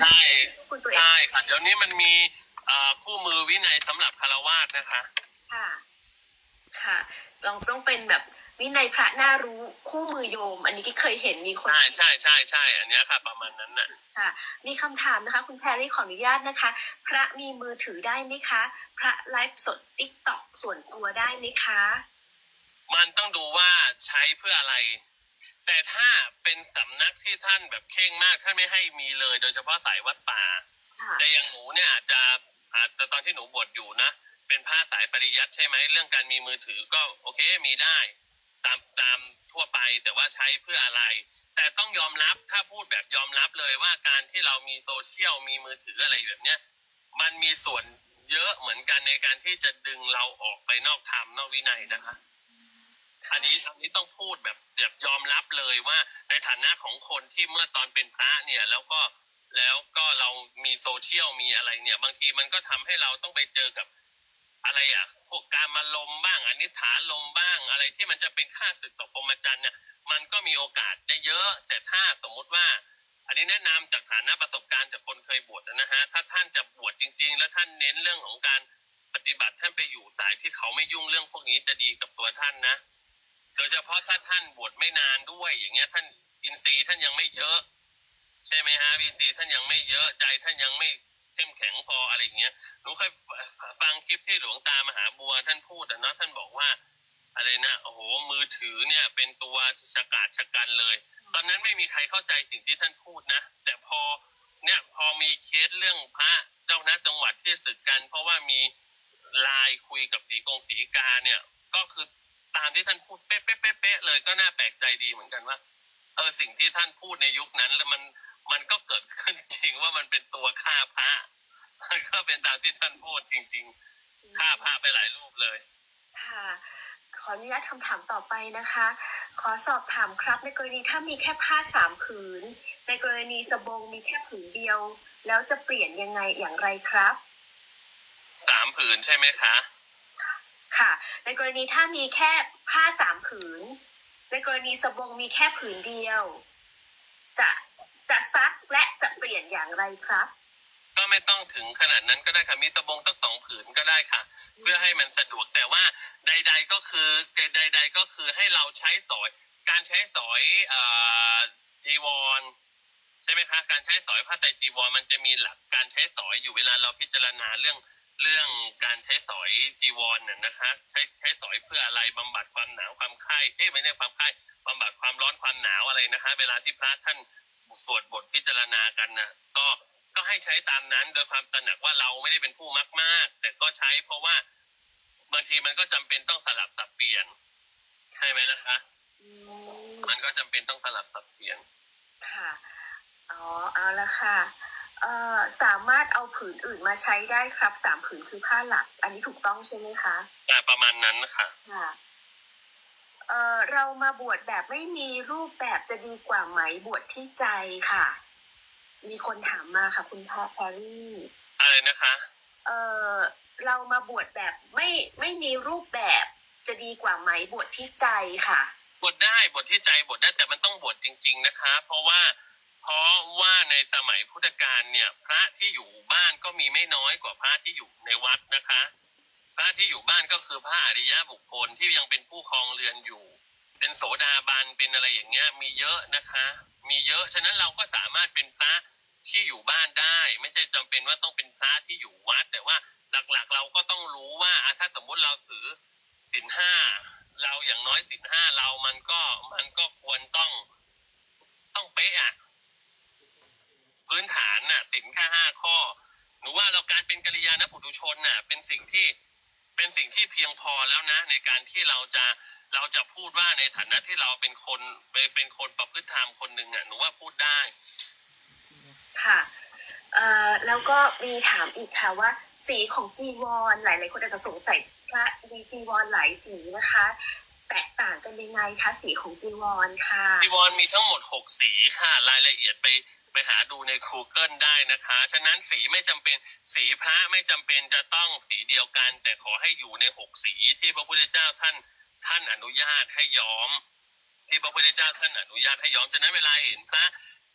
ใช่คุณตัวเองใช่ค่ะเดี๋ยวนี้มันมีเอ่อคู่มือวินัยสำหรับคารวาสนะคะ ค่ะ ค่ะ ลองต้องเป็นแบบวินัยพระน่ารู้คู่มือโยม อันนี้ที่เคยเห็นมีคน ใช่ใช่ใช่ใช่อันเนี้ยค่ะ ประมาณนั้นน่ะค่ะมีคำถามนะคะ คุณแพรรี่ขออนุญาตนะคะ พระมีมือถือได้ไหมคะ พระไลฟ์สดติ๊กต็อกส่วนตัวได้ไหมคะ มันต้องดูว่าใช้เพื่ออะไร แต่ถ้าเป็นสำนักที่ท่านแบบเข่งมากท่านไม่ให้มีเลย โดยเฉพาะสายวัดป่า ค่ะแต่อย่างหนูเนี่ยอาจจะอาจจะตอนที่หนูบวชอยู่นะ เป็นผ้าสายปริยัติใช่ไหมเรื่องการมีมือถือก็โอเคมีได้ ตามตามทั่วไปแต่ว่าใช้เพื่ออะไร แต่ต้องยอมรับถ้าพูดแบบยอมรับเลยว่าการที่เรามีโซเชียลมีมือถืออะไรแบบเนี้ยมันมีส่วนเยอะเหมือนกันในการที่จะดึงเราออกไปนอกธรรมนอกวินัยนะคะ อันนี้อันนี้ต้องพูดแบบแบบยอมรับเลยว่าในฐานะของคนที่เมื่อตอนเป็นพระเนี่ยแล้วก็แล้วก็เรามีโซเชียลมีอะไรเนี่ย บางทีมันก็ทำให้เราต้องไปเจอกับอะไรอะพวกการมาลมบ้างอนิฐานลมบ้างอะไรที่มันจะเป็นค่าศึกต่อพรหมจรรย์เนี่ยมันก็มีโอกาสได้เยอะ แต่ถ้าสมมุติว่า อันนี้แนะนำจากฐานะประสบการณ์จากคนเคยบวชนะฮะถ้าท่านจะบวชจริง ๆ แล้วท่านเน้นเรื่องของการปฏิบัติท่านไปอยู่สายที่เขาไม่ยุ่งเรื่องพวกนี้จะดีกับตัวท่านนะ โดยเฉพาะถ้าท่านบวชไม่นานด้วยอย่างเงี้ย ท่านอินทรีย์ท่านยังไม่เยอะ ใช่ไหมฮะอินทรีย์ท่านยังไม่เยอะใจท่านยังไม่เข้มแข็งพออะไรอย่างเงี้ยหนูเคยฟังคลิปที่หลวงตามหาบัวท่านพูดนะท่านบอกว่าอะไรนะโอ้โหมือถือเนี่ยเป็นตัวชะกาดชะกันเลย ตอนนั้นไม่มีใครเข้าใจสิ่งที่ท่านพูดนะ แต่พอเนี่ยพอมีเคสเรื่องพระเจ้าหน้าจังหวัดที่ศึกกัน เพราะว่ามีไลน์คุยกับสีกงสีกาเนี่ย ก็คือ ตามที่ท่านพูดเป๊ะเป๊ะเป๊ะเป๊ะเลยก็น่าแปลกใจดีเหมือนกันว่าเออสิ่งที่ท่านพูดในยุคนั้น แล้วมันมันก็เกิดขึ้นจริงว่ามันเป็นตัวฆ่าพระมันก็เป็นตามที่ท่านพูดจริง ๆฆ่าพระไปหลายรูปเลย ค่ะ ขออนุญาตคำถามต่อไปนะคะ ขอสอบถามครับ ในกรณีถ้ามีแค่ผ้าสามผืน ในกรณีสบงมีแค่ผืนเดียว แล้วจะเปลี่ยนยังไงอย่างไรครับ สามผืนใช่ไหมคะ ค่ะ ในกรณีถ้ามีแค่ผ้าสามผืน ในกรณีสบงมีแค่ผืนเดียว จะจะซักและจะเปลี่ยนอย่างไรครับ ก็ไม่ต้องถึงขนาดนั้นก็ได้ค่ะ มีสบงสักสองผืนก็ได้ค่ะ เพื่อให้มันสะดวกแต่ว่าใด ๆก็คือใด ๆ ก็คือให้เราใช้สอย การใช้สอยเอ่อจีวรใช่ไหมคะการใช้สอยผ้าไตรจีวรมันจะมีหลักการใช้สอยอยู่เวลาเราพิจารณาเรื่อง เรื่องการใช้สอยจีวรน่ะนะคะ ใช้ใช้สอยเพื่ออะไรบำบัดความหนาวความไข้เอ๊ะไม่ใช่ความไข้บำบัดความร้อนความหนาวอะไรนะคะ เวลาที่พระท่านสวดบทพิจารณากันน่ะก็ก็ให้ใช้ตามนั้นโดยความตระหนักว่าเราไม่ได้เป็นผู้มักมากแต่ก็ใช้เพราะว่าบางทีมันก็จำเป็นต้องสลับสับเปลี่ยน ใช่ไหมนะคะอืมมันก็จำเป็นต้องสลับสับเปลี่ยนค่ะอ๋อเอาละค่ะเอ่อ สามารถเอาผืนอื่นมาใช้ได้ครับสามผืนคือผ้าหลัก อันนี้ถูกต้องใช่ไหมคะแต่ประมาณนั้นนะคะค่ะเอ่อเรามาบวชแบบไม่มีรูปแบบจะดีกว่าไหมบวชที่ใจค่ะ มีคนถามมาค่ะ คุณแพรแพรรี่อะไรนะคะ เอ่อเรามาบวชแบบไม่ไม่มีรูปแบบจะดีกว่าไหมบวชที่ใจค่ะบทได้บทที่ใจบทได้แต่มันต้องบทจริง ๆ นะคะ เพราะว่า เพราะว่าในสมัยพุทธกาลเนี่ย พระที่อยู่บ้านก็มีไม่น้อยกว่าพระที่อยู่ในวัดนะคะ พระที่อยู่บ้านก็คือพระอริยบุคคลที่ยังเป็นผู้ครองเรือนอยู่ เป็นโสดาบันเป็นอะไรอย่างเงี้ยมีเยอะนะคะ มีเยอะฉะนั้นเราก็สามารถเป็นพระที่อยู่บ้านได้ ไม่ใช่จำเป็นว่าต้องเป็นพระที่อยู่วัด แต่ว่าหลักๆเราก็ต้องรู้ว่าถ้าสมมุติเราถือศีลห้าเราอย่างน้อยศีลห้าเรามันก็มันก็ควรต้องต้องเป๊ะอะ พื้นฐานน่ะศีลแค่ห้าข้อ หนูว่าเราการเป็นกัลยาณปุถุชนน่ะเป็นสิ่งที่เป็นสิ่งที่เพียงพอแล้วนะ ในการที่เราจะเราจะพูดว่าในฐานะที่เราเป็นคนเป็นเป็นคนประพฤติธรรมคนหนึ่งอะหนูว่าพูดได้ค่ะเอ่อแล้วก็มีถามอีกค่ะว่า สีของจีวรหลายๆคนอาจจะสงสัยพระมีจีวรหลายสีนะคะ แตกต่างกันยังไงคะสีของจีวรค่ะจีวรมีทั้งหมด6สีค่ะ รายละเอียดไป ไปหาดูใน Google ได้นะคะ ฉะนั้นสีไม่จำเป็นสีพระไม่จำเป็นจะต้องสีเดียวกัน แต่ขอให้อยู่ใน6สีที่พระพุทธเจ้าท่านท่านอนุญาตให้ย้อม ที่พระพุทธเจ้าท่านอนุญาตให้ย้อมฉะนั้นเวลาเห็นพระ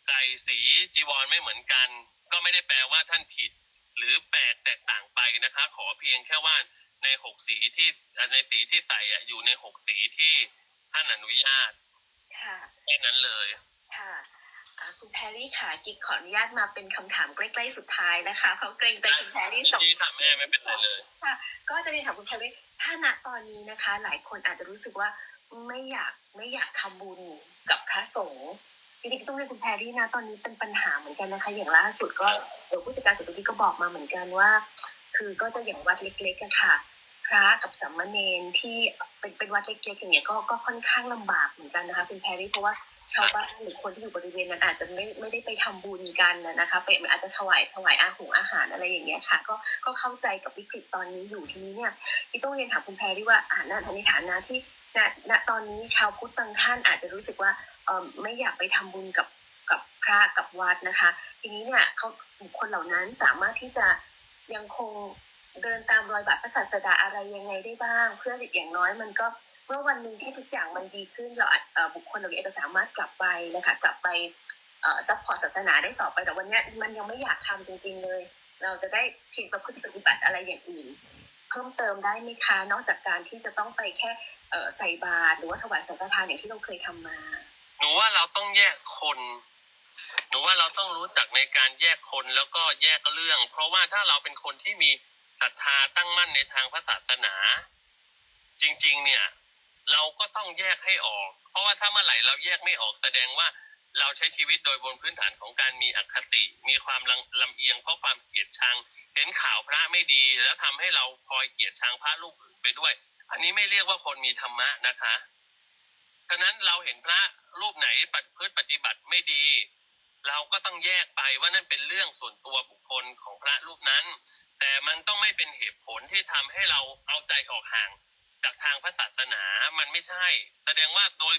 ใส่สีจีวรไม่เหมือนกัน ก็ไม่ได้แปลว่าท่านผิด หรือแปลกแตกต่างไปนะคะ ขอเพียงแค่ว่าในหกสีที่ในสีที่ใส่อะอยู่ในหกสีที่ท่านอนุญาตค่ะแค่นั้นเลยค่ะอ่า คุณแพรรี่ค่ะกิ๊กขออนุญาตมาเป็นคำถามใกล้ๆสุดท้ายนะคะเพราะเกรงใจคุณแพรรี่สองดีค่ะแม่ไม่เป็นไรเลยก็จะเรียนถามคุณแพรรี่ถ้าณตอนนี้นะคะ หลายคนอาจจะรู้สึกว่าไม่อยากไม่อยากทำบุญกับพระสงฆ์จริงๆต้องเรียนคุณแพรรี่นะตอนนี้เป็นปัญหาเหมือนกันนะคะ อย่างล่าสุดก็เดี๋ยวผู้จัดการสุทธิก็บอกมาเหมือนกันว่า คือก็จะอย่างวัดเล็กๆอะค่ะพระกับสามเณรที่เป็นเป็นวัดเล็กๆอย่างเงี้ยก็ก็ค่อนข้างลำบากเหมือนกันนะคะคุณแพรรี่เพราะว่า ชาวบ้านหรือคนที่อยู่บริเวณนั้นอาจจะไม่ไม่ได้ไปทำบุญกันนะนะคะไปอาจจะถวายถวายอาหงอาหารอะไรอย่างเงี้ยค่ะ ก็ก็เข้าใจกับวิกฤตตอนนี้อยู่ทีนี้เนี่ยพี่ต้องเรียนถามคุณแพรรี่ว่าอ่าณในฐานะที่ณณตอนนี้ชาวพุทธบางท่านอาจจะรู้สึกว่าเออไม่อยากไปทำบุญกับกับพระกับวัดนะคะ ทีนี้เนี่ยเขาบุคคลเหล่านั้นสามารถที่จะยังคง เดินตามรอยบาทพระศาสดาอะไรยังไงได้บ้าง เพื่ออย่างน้อยมันก็เมื่อวันหนึ่งที่ทุกอย่างมันดีขึ้นเราอาจบุคคลเหล่านี้อาจจะสามารถกลับไปนะคะกลับไปซัพพอร์ตศาสนาได้ต่อไปแต่วันนี้มันยังไม่อยากทำจริงๆเลย เราจะได้เพียงประพฤติปฏิบัติอะไรอย่างอื่น เพิ่มเติมได้ไหมคะนอกจากการที่จะต้องไปแค่ใส่บาตรหรือว่าถวายสังฆทานอย่างที่เราเคยทำมาหนูว่าเราต้องแยกคนหนูว่าเราต้องรู้จักในการแยกคนแล้วก็แยกเรื่อง เพราะว่าถ้าเราเป็นคนที่มี ศรัทธาตั้งมั่นในทางพระศาสนา จริง ๆ เนี่ย เราก็ต้องแยกให้ออก เพราะว่าถ้าเมื่อไหร่เราแยกไม่ออกแสดงว่าเราใช้ชีวิตโดยบนพื้นฐานของการมีอคติ มีความลำลำเอียงเพราะความเกลียดชัง เห็นข่าวพระไม่ดี แล้วทำให้เราพลอยเกลียดชังพระรูปอื่นไปด้วย อันนี้ไม่เรียกว่าคนมีธรรมะนะคะฉะนั้นเราเห็นพระรูปไหนปฏิพฤติปฏิบัติไม่ดี เราก็ต้องแยกไปว่านั่นเป็นเรื่องส่วนตัวบุคคลของพระรูปนั้น แต่มันต้องไม่เป็นเหตุผลที่ทำให้เราเอาใจออกห่าง จากทางพระศาสนามันไม่ใช่ แสดงว่าโดย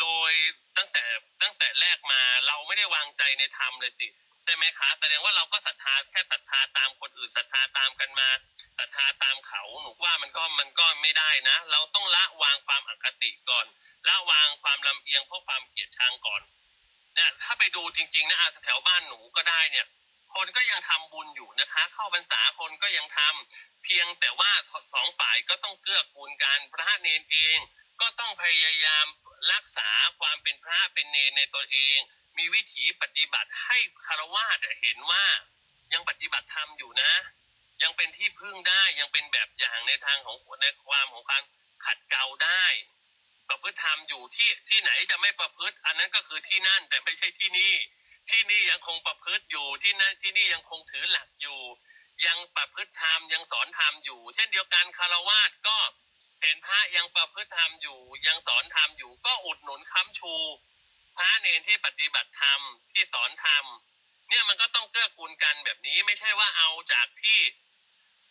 โดยตั้งแต่ตั้งแต่แรกมาเราไม่ได้วางใจในธรรมเลยสิใช่ไหมคะแสดงว่าเราก็ศรัทธาแค่ศรัทธาตามคนอื่นศรัทธาตามกันมาศรัทธาตามเขาหนูว่ามันก็มันก็ไม่ได้นะ เราต้องละวางความอคติก่อนละวางความลำเอียงเพราะความเกลียดชังก่อนเนี่ยถ้าไปดูจริง ๆ นะแถวบ้านหนูก็ได้เนี่ย คนก็ยังทำบุญอยู่นะคะ เข้าพรรษาคนก็ยังทำเพียงแต่ว่าสองฝ่ายก็ต้องเกื้อกูลกันพระเนนเองก็ต้องพยายามรักษาความเป็นพระเป็นเนนในตัวเอง มีวิถีปฏิบัติให้คารวะเห็นว่ายังปฏิบัติธรรมอยู่นะ ยังเป็นที่พึ่งได้ยังเป็นแบบอย่างในทางของในความของความขัดเกลาได้ประพฤติธรรมอยู่ที่ที่ไหนจะไม่ประพฤติ อันนั้นก็คือที่นั่นแต่ไม่ใช่ที่นี่ ที่นี่ยังคงประพฤติอยู่ที่นั่นที่นี่ยังคงถือหลักอยู่ ยังประพฤติธรรมยังสอนธรรมอยู่ เช่นเดียวกันคารวาสก็เห็นพระยังประพฤติธรรมอยู่ ยังสอนธรรมอยู่ ก็อุดหนุนค้ำชู พระเนรที่ปฏิบัติธรรมที่สอนธรรมเนี่ยมันก็ต้องเกื้อกูลกันแบบนี้ไม่ใช่ว่าเอาจากที่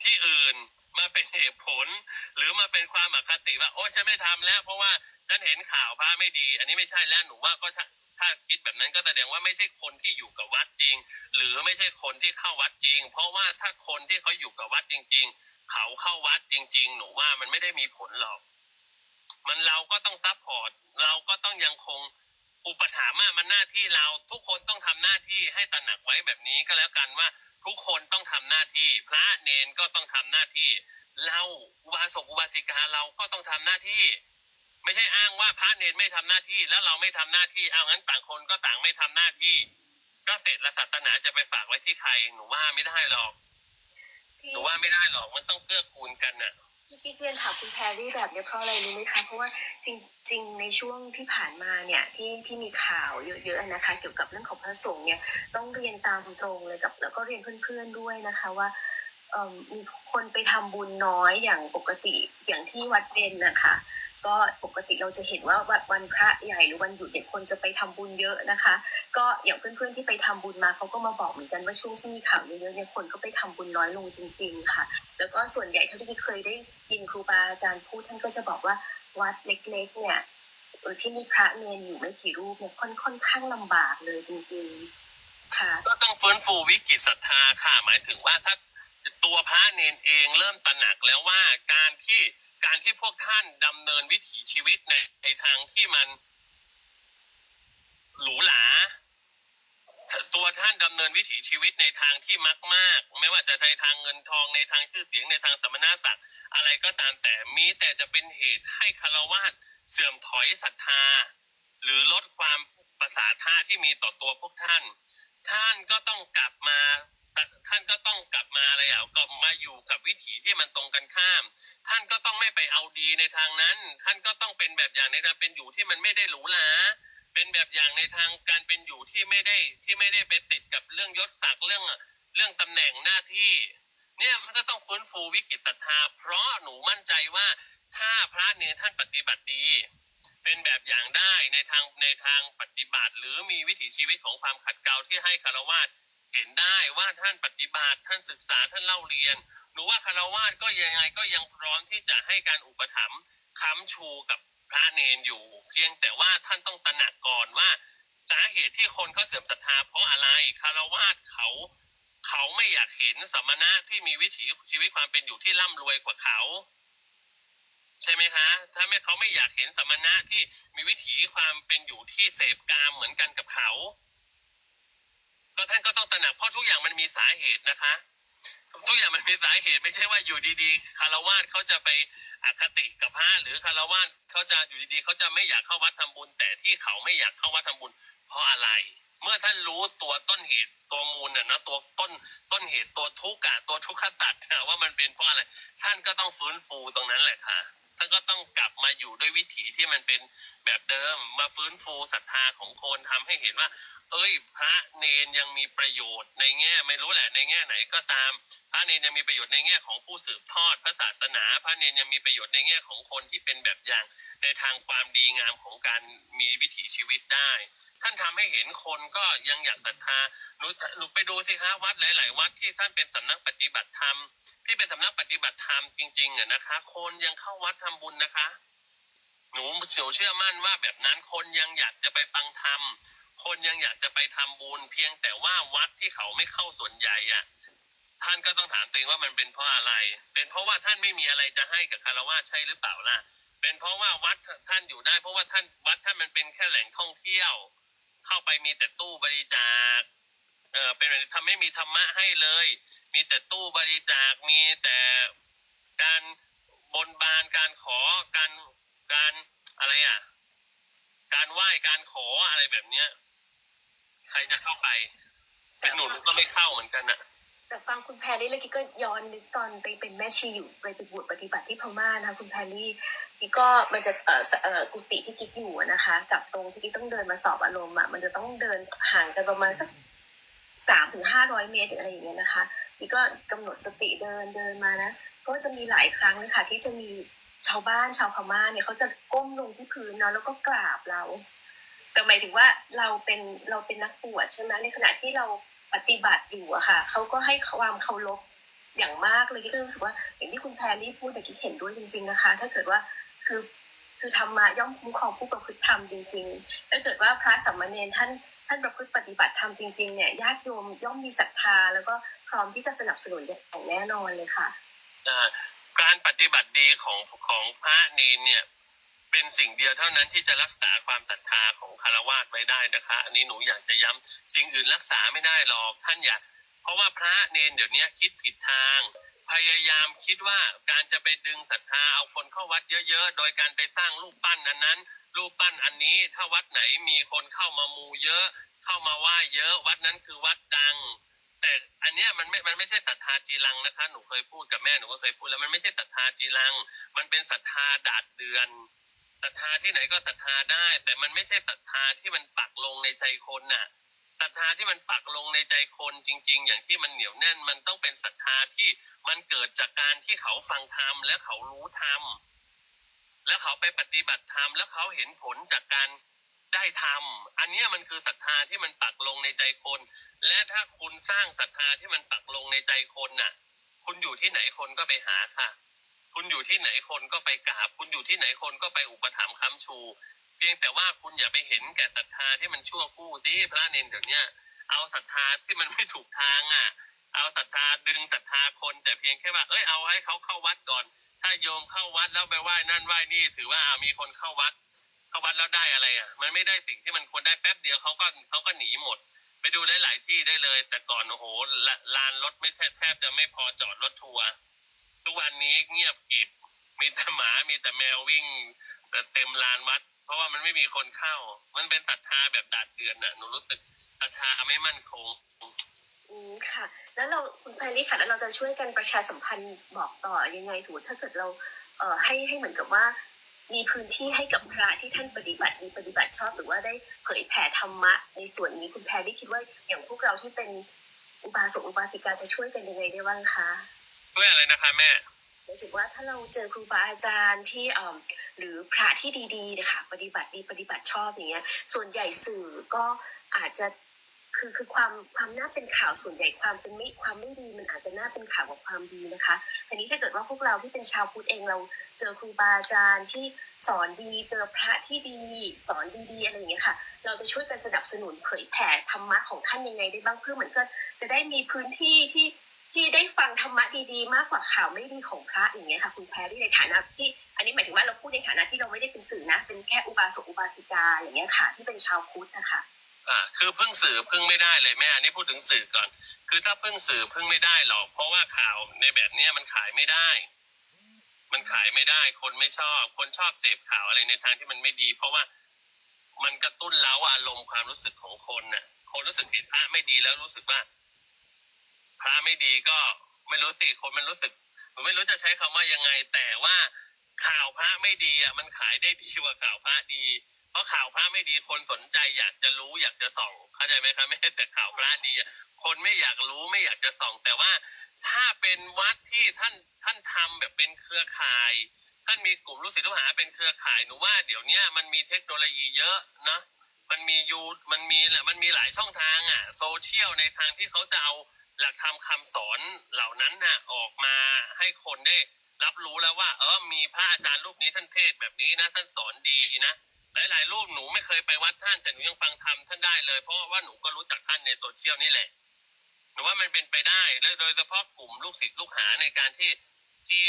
ที่อื่นมาเป็นเหตุผล หรือมาเป็นความอคติว่าโอ้ฉันไม่ทำแล้ว เพราะว่าฉันเห็นข่าวพระไม่ดี อันนี้ไม่ใช่แล้วหนูว่าก็ ถ้าคิดแบบนั้นก็แสดงว่าไม่ใช่คนที่อยู่กับวัดจริง หรือไม่ใช่คนที่เข้าวัดจริง เพราะว่าถ้าคนที่เขาอยู่กับวัดจริง ๆ เขาเข้าวัดจริง ๆ หนูว่ามันไม่ได้มีผลหรอก มันเราก็ต้องซัพพอร์ตเราก็ต้องยังคงอุปถัมภ์มันหน้าที่เราทุกคนต้องทำหน้าที่ให้ตระหนักไว้แบบนี้ก็แล้วกันว่าทุกคนต้องทำหน้าที่ พระเนนก็ต้องทำหน้าที่เราอุบาสกอุบาสิกาเราก็ต้องทำหน้าที่ ไม่ใช่อ้างว่าพระเนนไม่ทำหน้าที่แล้วเราไม่ทำหน้าที่เอางั้นต่างคนก็ต่างไม่ทำหน้าที่ ก็เสร็จและศาสนาจะไปฝากไว้ที่ใครหนูว่าไม่ได้หรอกพี่หนูว่าไม่ได้หรอกมันต้องเกื้อกูลกันน่ะพี่กิ๊กเรียนถามคุณแพรรี่แบบเนี้ยเพราะอะไรรู้ไหมคะเพราะว่าจริงๆในช่วงที่ผ่านมาเนี่ยที่ที่มีข่าวเยอะๆนะคะ เกี่ยวกับเรื่องของพระสงฆ์เนี่ยต้องเรียนตามตรงเลยกับ แล้วก็เรียนเพื่อนๆด้วยนะคะว่าเอิ่มมีคนไปทำบุญน้อยอย่างปกติอย่างที่วัดเบนนะคะ ก็ปกติเราจะเห็นว่าวันพระใหญ่หรือวันหยุดเนี่ยคนจะไปทำบุญเยอะนะคะ ก็อย่างเพื่อนๆที่ไปทำบุญมาเขาก็มาบอกเหมือนกันว่าช่วงที่มีข่าวเยอะๆเนี่ยคนก็ไปทำบุญน้อยลงจริง ๆ ค่ะ แล้วก็ส่วนใหญ่เท่าที่เคยได้ยินครูบาอาจารย์พูดท่านก็จะบอกว่าวัดเล็ก ๆ เนี่ยที่มีพระเนรอยู่ไม่กี่รูปเนี่ยค่อนค่อนข้างลำบากเลยจริง ๆ ค่ะ ก็ต้องฟื้นฟูวิกฤตศรัทธาค่ะหมายถึงว่าถ้าตัวพระเนนเองเริ่มตระหนักแล้วว่าการที่ การที่พวกท่านดำเนินวิถีชีวิตในในทางที่มันหรูหราตัวท่านดำเนินวิถีชีวิตในทางที่มักมาก ไม่ว่าจะในทางเงินทองในทางชื่อเสียงในทางสมณศักดิ์อะไรก็ตามแต่มีแต่จะเป็นเหตุให้คารวาสเสื่อมถอยศรัทธา หรือลดความประสาทะที่มีต่อตัวพวกท่าน ท่านก็ต้องกลับมา ท่านก็ต้องกลับมาอะไรอะก็มาอยู่กับวิถีที่มันตรงกันข้าม ท่านก็ต้องไม่ไปเอาดีในทางนั้น ท่านก็ต้องเป็นแบบอย่างในทางเป็นอยู่ที่มันไม่ได้หรูหราเป็นแบบอย่างในทางการเป็นอยู่ที่ไม่ได้ที่ไม่ได้ไปติดกับเรื่องยศศักดิ์เรื่องเรื่องตำแหน่งหน้าที่ เนี่ยมันก็ต้องฟื้นฟูวิกฤตศรัทธา เพราะหนูมั่นใจว่าถ้าพระเนรท่านปฏิบัติดี เป็นแบบอย่างได้ในทางในทางปฏิบัติ หรือมีวิถีชีวิตของความขัดเกลาที่ให้คารวะ เห็นได้ว่าท่านปฏิบัติท่านศึกษาท่านเล่าเรียนหนูว่าคารวะก็ยังไงก็ยังพร้อมที่จะให้การอุปถัมภ์ค้ำชูกับพระเนนอยู่ เพียงแต่ว่าท่านต้องตระหนักก่อนว่าสาเหตุที่คนเขาเสื่อมศรัทธาเพราะอะไรคารวะเขาเขาไม่อยากเห็นสมณะที่มีวิถีชีวิตความเป็นอยู่ที่ร่ำรวยกว่าเขา ใช่ไหมคะ ถ้าไม่เขาไม่อยากเห็นสมณะที่มีวิถีความเป็นอยู่ที่เสพกามเหมือนกันกับเขา ก็ท่านก็ต้องตระหนักเพราะทุกอย่างมันมีสาเหตุนะคะ ทุกอย่างมันมีสาเหตุไม่ใช่ว่าอยู่ดีๆคารวะเขาจะไปอคติกับพระหรือคารวะเขาจะอยู่ดีๆเขาจะไม่อยากเข้าวัดทำบุญ แต่ที่เขาไม่อยากเข้าวัดทำบุญ เพราะอะไร เมื่อท่านรู้ตัวต้นเหตุตัวมูลน่ะนะตัวต้นต้นเหตุตัวทุกข์อะตัวทุกขตัดอะว่ามันเป็นเพราะอะไร ท่านก็ต้องฟื้นฟูตรงนั้นแหละค่ะ ท่านก็ต้องกลับมาอยู่ด้วยวิถีที่มันเป็นแบบเดิมมาฟื้นฟูศรัทธาของคนทำให้เห็นว่า เอ้ย พระเนนยังมีประโยชน์ในแง่ไม่รู้แหละในแง่ไหนก็ตาม พระเนนยังมีประโยชน์ในแง่ของผู้สืบทอดพระศาสนา พระเนนยังมีประโยชน์ในแง่ของคนที่เป็นแบบอย่างในทางความดีงามของการมีวิถีชีวิตได้ ท่านทำให้เห็นคนก็ยังอยากศรัทธาหนูหนูไปดูสิคะวัดหลาย ๆ วัดที่ท่านเป็นสำนักปฏิบัติธรรม ที่เป็นสำนักปฏิบัติธรรมจริงๆอะนะคะ คนยังเข้าวัดทำบุญนะคะ หนูเชื่อเชื่อมั่นว่าแบบนั้นคนยังอยากจะไปฟังธรรม คนยังอยากจะไปทำบุญ เพียงแต่ว่าวัดที่เขาไม่เข้าส่วนใหญ่อะท่านก็ต้องถามตัวเองว่ามันเป็นเพราะอะไร เป็นเพราะว่าท่านไม่มีอะไรจะให้กับคารวะใช่หรือเปล่าล่ะ เป็นเพราะว่าวัดท่านอยู่ได้ เพราะว่าท่านวัดท่านมันเป็นแค่แหล่งท่องเที่ยว เข้าไปมีแต่ตู้บริจาคเออเป็นแบบทำไม่มีธรรมะให้เลย มีแต่ตู้บริจาคมีแต่การบนบานการขอการการอะไรอะ การไหว้การขออะไรแบบเนี้ย ใครจะเข้าไป เป็นหนูหนูก็ไม่เข้าเหมือนกันอะ แต่ฟังคุณแพรรี่แล้วกิ๊กก็ย้อนนึกตอนไปเป็นแม่ชีอยู่ไปไปบวชปฏิบัติที่พม่านะคะคุณแพรรี่กิ๊กก็มันจะเออเออกุฏิที่กิ๊กอยู่นะคะ กับตรงที่กิ๊กต้องเดินมาสอบอารมณ์อะมันจะต้องเดินห่างกันประมาณสักสามถึงห้าร้อยเมตรหรืออะไรอย่างเงี้ยนะคะกิ๊กก็กำหนดสติเดินเดินมานะก็จะมีหลายครั้งเลยค่ะที่จะมีชาวบ้านชาวพม่าเนี่ยเขาจะก้มลงที่พื้นเนาะแล้วก็กราบเรา แต่หมายถึงว่าเราเป็นเราเป็นนักบวชใช่ไหมในขณะที่เรา ปฏิบัติอยู่อะค่ะเขาก็ให้ความเคารพอย่างมากเลยที่ก็รู้สึกว่าอย่างที่คุณแพรรี่พูดแต่ที่เห็นด้วยจริง ๆนะคะ ถ้าเกิดว่าคือคือธรรมะย่อมคุ้มครองผู้ประพฤติธรรมจริงๆถ้าเกิดว่าพระสัมมาเนรท่านท่านประพฤติปฏิบัติธรรมจริงๆเนี่ยญาติโยมย่อมมีศรัทธา แล้วก็พร้อมที่จะสนับสนุนอย่างแน่นอนเลยค่ะการปฏิบัติดีของของพระเนนเนี่ย เป็นสิ่งเดียวเท่านั้นที่จะรักษาความศรัทธาของคารวะไว้ได้นะคะ อันนี้หนูอยากจะย้ำสิ่งอื่นรักษาไม่ได้หรอกท่านอย่าเพราะว่าพระเนนเดี๋ยวนี้คิดผิดทาง พยายามคิดว่าการจะไปดึงศรัทธาเอาคนเข้าวัดเยอะ ๆ โดยการไปสร้างรูปปั้นนั้นนั้นรูปปั้นอันนี้ถ้าวัดไหนมีคนเข้ามามูเยอะ เข้ามาไหว้เยอะ วัดนั้นคือวัดดัง แต่อันเนี้ยมันไม่ มันไม่ใช่ศรัทธาจีรังนะคะ หนูเคยพูดกับแม่หนูก็เคยพูดแล้วมันไม่ใช่ศรัทธาจีรัง มันเป็นศรัทธาดาดเดือน ศรัทธาที่ไหนก็ศรัทธาได้ แต่มันไม่ใช่ศรัทธาที่มันปักลงในใจคนน่ะศรัทธาที่มันปักลงในใจคนจริง ๆ อย่างที่มันเหนียวแน่น มันต้องเป็นศรัทธาที่มันเกิดจากการที่เขาฟังธรรมและเขารู้ธรรมแล้วเขาไปปฏิบัติธรรมแล้วเขาเห็นผลจากการได้ทำอันนี้มันคือศรัทธาที่มันปักลงในใจคน และถ้าคุณสร้างศรัทธาที่มันปักลงในใจคนน่ะ คุณอยู่ที่ไหนคนก็ไปหาค่ะ คุณอยู่ที่ไหนคนก็ไปกราบ คุณอยู่ที่ไหนคนก็ไปอุปถัมภ์ค้ำชู เพียงแต่ว่าคุณอย่าไปเห็นแก่ศรัทธาที่มันชั่วคู่สิพระเนนเดี๋ยวเนี้ยเอาศรัทธาที่มันไม่ถูกทางอะ เอาศรัทธาดึงศรัทธาคน แต่เพียงแค่ว่า เอ้ยเอาให้เขาเข้าวัดก่อน ถ้าโยมเข้าวัดแล้วไปไหว้นั่นไหว้นี่ ถือว่ามีคนเข้าวัด เข้าวัดแล้วได้อะไรอะ มันไม่ได้สิ่งที่มันควรได้แป๊บเดียวเขาก็เขาก็หนีหมดไปดูได้หลายที่ได้เลย แต่ก่อนโอ้โหละลานรถไม่แทบแทบจะไม่พอจอดรถทัวร์ ทุกวันนี้เงียบกริบมีแต่หมามีแต่แมววิ่งเต็มลานวัด เพราะว่ามันไม่มีคนเข้า มันเป็นศรัทธาแบบดาดเดือนน่ะหนูรู้สึกศรัทธาไม่มั่นคงอืมค่ะ แล้วเราคุณแพรรี่ค่ะแล้วเราจะช่วยกันประชาสัมพันธ์บอกต่อยังไงสมมติถ้าเกิดเราเอ่อให้ให้เหมือนกับว่า มีพื้นที่ให้กับพระที่ท่านปฏิบัติมีปฏิบัติชอบหรือว่าได้เผยแผ่ธรรมะ ในส่วนนี้คุณแพรรี่คิดว่าอย่างพวกเราที่เป็นอุบาสกอุบาสิกาจะช่วยกันยังไงได้บ้างคะ ช่วยอะไรนะคะแม่หมายถึงว่าถ้าเราเจอครูบาอาจารย์ที่หรือพระที่ดีๆนะคะปฏิบัติดีปฏิบัติชอบอย่างเงี้ยส่วนใหญ่สื่อก็อาจจะคือคือความความน่าเป็นข่าวส่วนใหญ่ความเป็นไม่ความไม่ดีมันอาจจะน่าเป็นข่าวกว่าความดีนะคะทีนี้ถ้าเกิดว่าพวกเราที่เป็นชาวพุทธเองเราเจอครูบาอาจารย์ที่สอนดีเจอพระที่ดีสอนดีๆอะไรอย่างเงี้ยค่ะ เราจะช่วยกันสนับสนุนเผยแผ่ธรรมะของท่านยังไงได้บ้างเพื่อเหมือนก็จะได้มีพื้นที่ที่ ที่ได้ฟังธรรมะดีๆ มากกว่าข่าวไม่ดีของพระอย่างเงี้ยค่ะคุณแพรรี่ในฐานะที่ อันนี้หมายถึงว่าเราพูดในฐานะที่เราไม่ได้เป็นสื่อนะ เป็นแค่อุบาสกอุบาสิกาอย่างเงี้ยค่ะ ที่เป็นชาวพุทธนะคะอ่าคือพึ่งสื่อพึ่งไม่ได้เลยแม่อันนี้พูดถึงสื่อก่อน คือถ้าพึ่งสื่อพึ่งไม่ได้หรอกเพราะว่าข่าวในแบบเนี้ยมันขายไม่ได้ มันขายไม่ได้คนไม่ชอบ คนชอบเสพข่าวอะไรในทางที่มันไม่ดี เพราะว่ามันกระตุ้นเล้าอารมณ์ความรู้สึกของคนน่ะ คนรู้สึกเห็นพระไม่ดีแล้วรู้สึกว่า พระไม่ดีก็ไม่รู้สิคนมันรู้สึกผมไม่รู้จะใช้คำว่ายังไง แต่ว่าข่าวพระไม่ดีอะมันขายได้ดีกว่าข่าวพระดี เพราะข่าวพระไม่ดีคนสนใจอยากจะรู้อยากจะส่อง เข้าใจไหมครับไม่แต่ข่าวพระดีอะคนไม่อยากรู้ไม่อยากจะส่อง แต่ว่าถ้าเป็นวัดที่ท่านท่านทำแบบเป็นเครือข่าย ท่านมีกลุ่มลูกศิษย์ลูกหาเป็นเครือข่ายหนูว่าเดี๋ยวนี้มันมีเทคโนโลยีเยอะนะมันมียูมันมีแหละมันมีหลายช่องทางอะโซเชียลในทางที่เขาจะเอา หลักธรรมคำสอนเหล่านั้นน่ะออกมาให้คนได้รับรู้แล้วว่า เออมีพระอาจารย์รูปนี้ท่านเทศแบบนี้นะท่านสอนดีนะหลายๆรูปหนูไม่เคยไปวัดท่านแต่หนูยังฟังธรรมท่านได้เลยเพราะว่าหนูก็รู้จักท่านในโซเชียลนี่แหละหนูว่ามันเป็นไปได้และโดยเฉพาะกลุ่มลูกศิษย์ลูกหาในการที่ที่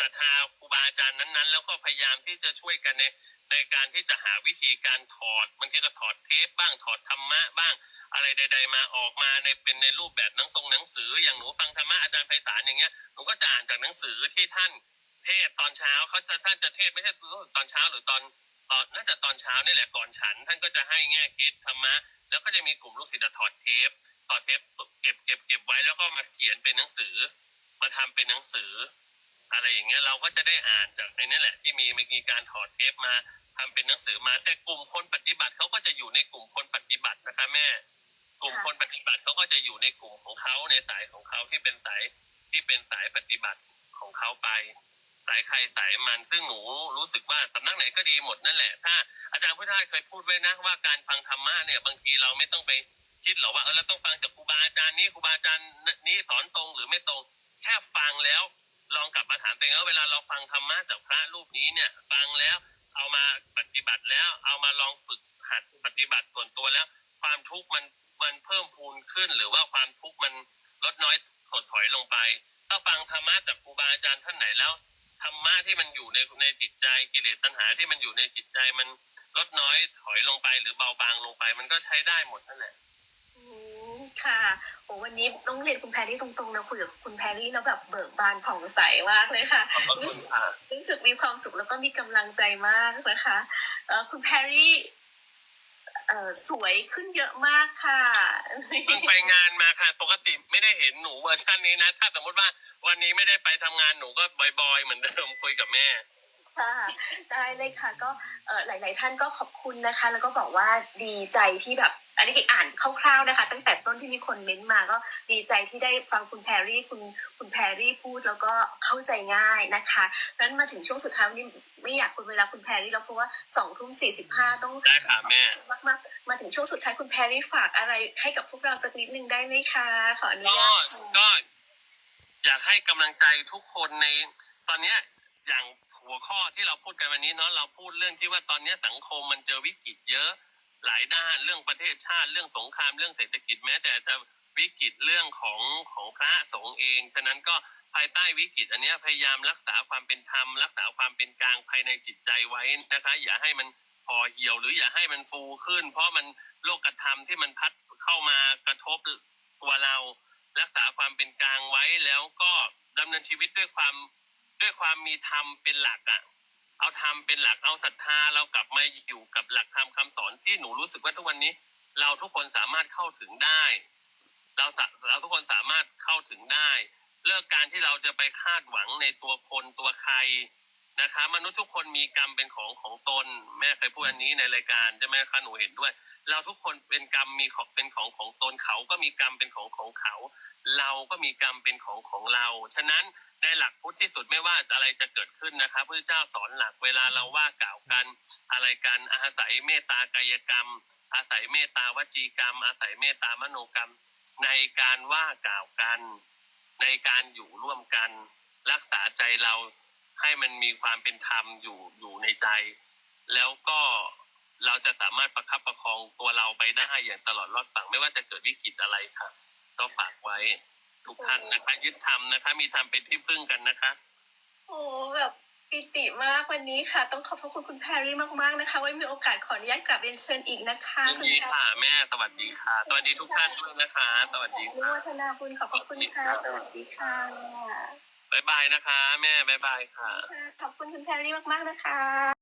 ศรัทธาครูบาอาจารย์นั้นๆ แล้วก็พยายามที่จะช่วยกันในในการที่จะหาวิธีการถอดบางทีก็ถอดเทปบ้างถอดธรรมะบ้าง อะไรใด ๆ มาออกมาในเป็นในรูปแบบหนังทรงหนังสืออย่างหนูฟังธรรมะอาจารย์ไพศาลอย่างเงี้ยหนูก็จะอ่านจากหนังสือที่ท่านเทศตอนเช้าเขาจะท่านจะเทศไม่ใช่ตอนเช้าหรือตอนตอนน่าจะตอนเช้านี่แหละก่อนฉัน ท่านก็จะให้แง่คิดธรรมะแล้วก็จะมีกลุ่มลูกศิษย์ถอดเทปถอดเทปเก็บเก็บเก็บไว้แล้วก็มาเขียนเป็นหนังสือ มาทำเป็นหนังสือ อะไรอย่างเงี้ยเราก็จะได้อ่านจากไอ้นี่แหละที่มีมีการถอดเทปมาทำเป็นหนังสือมาแต่กลุ่มคนปฏิบัติเขาก็จะอยู่ในกลุ่มคนปฏิบัตินะคะแม่ กลุ่มคนปฏิบัติเขาก็จะอยู่ในกลุ่มของเขาในสายของเขาที่เป็นสายที่เป็นสายปฏิบัติของเขาไป สายใครสายมันซึ่งหนูรู้สึกว่าสำนักไหนก็ดีหมดนั่นแหละ ถ้าอาจารย์พุทธาเคยพูดไว้นะว่าการฟังธรรมะเนี่ยบางทีเราไม่ต้องไปคิดหรอกว่าเออเราต้องฟังจากครูบาอาจารย์นี้ครูบาอาจารย์นี้สอนตรงหรือไม่ตรง แค่ฟังแล้วลองกลับมาถามตัวเองว่าเวลาเราฟังธรรมะจากพระรูปนี้เนี่ยฟังแล้วเอามาปฏิบัติแล้ว เอามาลองฝึกหัดปฏิบัติส่วนตัวแล้ว ความทุกข์มัน มันเพิ่มพูนขึ้น หรือว่าความทุกข์มันลดน้อยถดถอยลงไป ถ้าฟังธรรมะจากครูบาอาจารย์ท่านไหนแล้วธรรมะที่มันอยู่ในในจิตใจกิเลสตัณหาที่มันอยู่ในจิตใจมันลดน้อยถอยลงไปหรือเบาบางลงไป มันก็ใช้ได้หมดนั่นแหละอืมค่ะโอ้วันนี้ต้องเรียนคุณแพรรี่ตรงๆนะคุยกับคุณแพรรี่แล้วแบบเบิกบานผ่องใสมากเลยค่ะขอบพระคุณค่ะรู้สึกมีความสุขแล้วก็มีกำลังใจมากนะคะเอ่อคุณแพรรี่ เอ่อสวยขึ้นเยอะมากค่ะเพิ่งไปงานมาค่ะปกติไม่ได้เห็นหนูเวอร์ชันนี้นะ ถ้าสมมติว่าวันนี้ไม่ได้ไปทำงานหนูก็บอยๆเหมือนเดิมคุยกับแม่ค่ะได้เลยค่ะก็เอ่อหลาย ๆ ท่านก็ขอบคุณนะคะ แล้วก็บอกว่าดีใจที่แบบ อันนี้อ่านคร่าวๆนะคะ ตั้งแต่ต้นที่มีคนเม้นต์มาก็ดีใจที่ได้ฟังคุณแพรรี่คุณคุณแพรรี่พูดแล้วก็เข้าใจง่ายนะคะนั้นมาถึงช่วงสุดท้ายวันนี้ไม่อยากคุณเวลาคุณแพรรี่แล้วเพราะว่าสองทุ่มสี่สิบห้าต้องได้ค่ะแม่มากมากๆมาถึงช่วงสุดท้ายคุณแพรรี่ฝากอะไรให้กับพวกเราสักนิดนึงได้ไหมคะขออนุก็ญาตค่ะก็อยากให้กำลังใจทุกคนในตอนเนี้ยอย่างหัวข้อที่เราพูดกันวันนี้เนาะเราพูดเรื่องที่ว่าตอนเนี้ยสังคมมันเจอวิกฤตเยอะ หลายด้านเรื่องประเทศชาติเรื่องสงครามเรื่องเศรษฐกิจแม้แต่จะวิกฤตเรื่องของของพระสงฆ์เอง ฉะนั้นก็ภายใต้วิกฤตอันนี้พยายามรักษาความเป็นธรรม รักษาความเป็นกลางภายในจิตใจไว้นะคะ อย่าให้มันพอเหี่ยวหรืออย่าให้มันฟูขึ้น เพราะมันโลกธรรมที่มันพัดเข้ามากระทบตัวเรา รักษาความเป็นกลางไว้แล้วก็ดำเนินชีวิตด้วยความด้วยความมีธรรมเป็นหลักอะ่ะ เอาธรรมเป็นหลักเอาศรัทธาเรากลับมาอยู่กับหลักธรรมคำสอนที่หนูรู้สึกว่าทุกวันนี้ เราทุกคนสามารถเข้าถึงได้ เราสะเราทุกคนสามารถเข้าถึงได้ เลิกการที่เราจะไปคาดหวังในตัวคนตัวใครนะคะ มนุษย์ทุกคนมีกรรมเป็นของของตน แม่เคยพูดอันนี้ในรายการใช่ไหมคะหนูเห็นด้วย เราทุกคนเป็นกรรมมีของเป็นของของตนเขาก็มีกรรมเป็นของของเขา เราก็มีกรรมเป็นของของเรา ฉะนั้นในหลักพุทธที่สุดไม่ว่าอะไรจะเกิดขึ้นนะคะพระเจ้าสอนหลักเวลาเราว่ากล่าวกัน อะไรกันอาศัยเมตตากายกรรม อาศัยเมตตาวจีกรรม อาศัยเมตตามโนกรรม ในการว่ากล่าวกัน ในการอยู่ร่วมกัน รักษาใจเราให้มันมีความเป็นธรรมอยู่อยู่ในใจ แล้วก็ เราจะสามารถประคับประคองตัวเราไปได้อย่างตลอดรอดฝั่งไม่ว่าจะเกิดวิกฤตอะไรครับก็ฝากไว้ทุกท่านนะคะ ยึดธรรมนะคะ มีธรรมเป็นที่พึ่งกันนะคะ โอ้แบบปิติมากวันนี้ค่ะ ต้องขอบพระคุณคุณแพรรี่มากๆนะคะ ไว้มีโอกาสขออนุญาตกลับเรียนเชิญอีกนะคะยินดีค่ะ แม่สวัสดีค่ะ สวัสดีทุกท่านด้วยนะคะ สวัสดีอนุค่ะโมทนาบุญขอบพระคุณค่ะสวัสดีค่ะบ๊ายบายนะคะ แม่บ๊ายบายค่ะ ขอบคุณคุณแพรรี่มากๆนะคะ